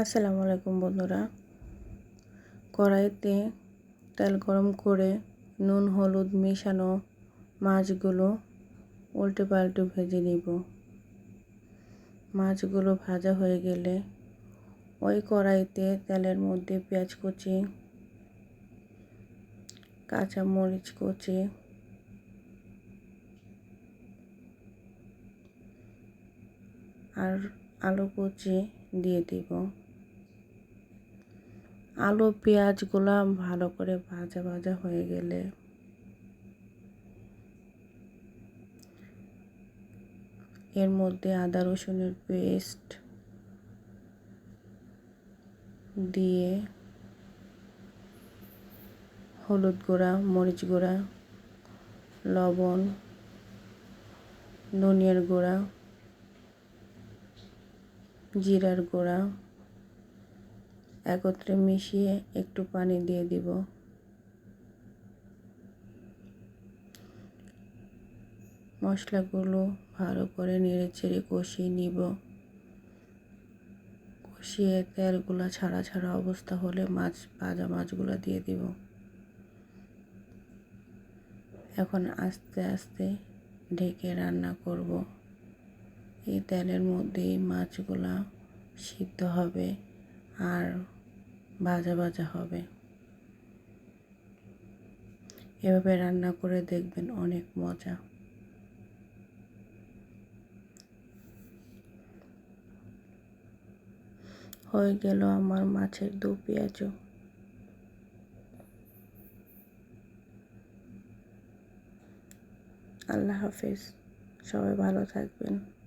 আসসালামু আলাইকুম বন্ধুরা। কড়াইতে তেল গরম করে নুন, হলুদ মেশানো মাছগুলো উল্টে পাল্টে ভেজে নিব। মাছগুলো ভাজা হয়ে গেলে ওই কড়াইতে তেলের মধ্যে পেঁয়াজ কুচি কাঁচা মরিচ কুচি, আর আলু কুচি দিয়ে দিব। আলু, পেঁয়াজগুলো ভালো করে ভাজা ভাজা হয়ে গেলে এর মধ্যে আদা, রসুনের পেস্ট দিয়ে হলুদ গুঁড়া, মরিচ গুঁড়া, লবণ, ধনিয়ার গুঁড়া, জিরার গুঁড়া একত্রে মিশিয়ে একটু পানি দিয়ে দিব। মশলাগুলো ভালো করে নেড়ে চেড়ে কষিয়ে নিব। কষিয়ে তেলগুলো ছাড়া ছাড়া অবস্থা হলে মাছ, ভাজা মাছগুলো দিয়ে দিব। এখন আস্তে আস্তে ঢেকে রান্না করব। এই তেলের মধ্যেই মাছগুলা সিদ্ধ হবে। আর ভাজা ভাজা হবে। এভাবে রান্না করে দেখবেন অনেক মজা। হয়ে গেল আমার মাছের দু পেঁয়াজও। আল্লাহ হাফেজ। সবাই ভালো থাকবেন।